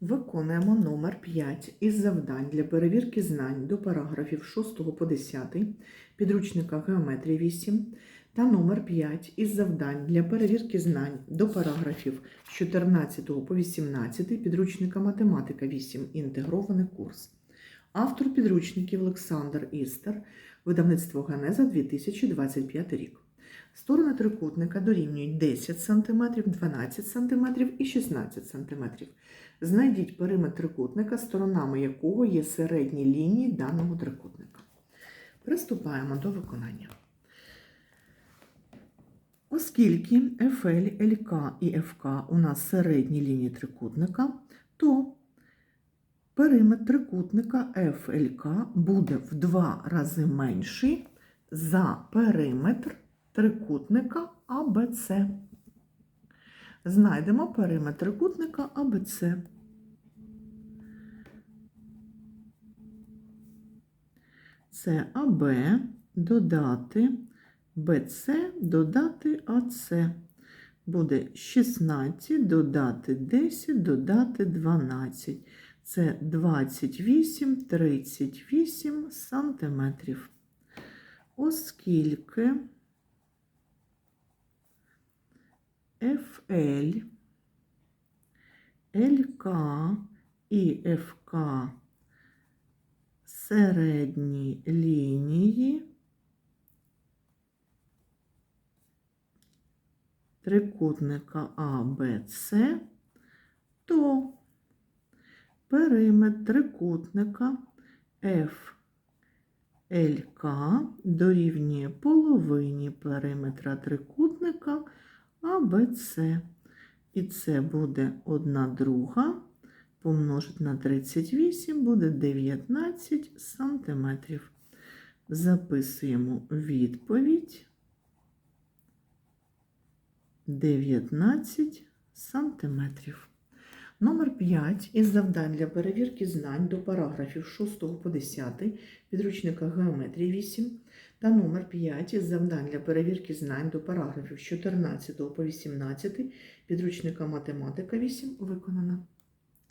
Виконуємо номер 5 із завдань для перевірки знань до параграфів 6 по 10 підручника Геометрії 8 та номер 5 із завдань для перевірки знань до параграфів з 14 по 18 підручника Математика 8 інтегрований курс. Автор підручників Олександр Істер, видавництво Генеза 2025 рік. Сторони трикутника дорівнюють 10 см, 12 см і 16 см. Знайдіть периметр трикутника, сторонами якого є середні лінії даного трикутника. Приступаємо до виконання. Оскільки FL, LK і FK у нас середні лінії трикутника, то периметр трикутника FLK буде в два рази менший за периметр трикутника ABC. Знайдемо периметр трикутника АБЦ. Це АБ додати БЦ додати АЦ. Буде 16 додати 10 додати 12. Це 28, 38 сантиметрів. Оскільки FL, ЛК і ФК середні лінії трикутника АБЦ, то периметр трикутника ФЛК дорівнює половині периметра трикутника АБЦ. І це буде 1 друга помножити на 38 буде 19 сантиметрів. Записуємо відповідь 19 сантиметрів. Номер 5 із завдань для перевірки знань до параграфів 6 по 10 підручника Геометрії 8 та номер 5 із завдань для перевірки знань до параграфів з 14 по 18 підручника Математика 8 виконано.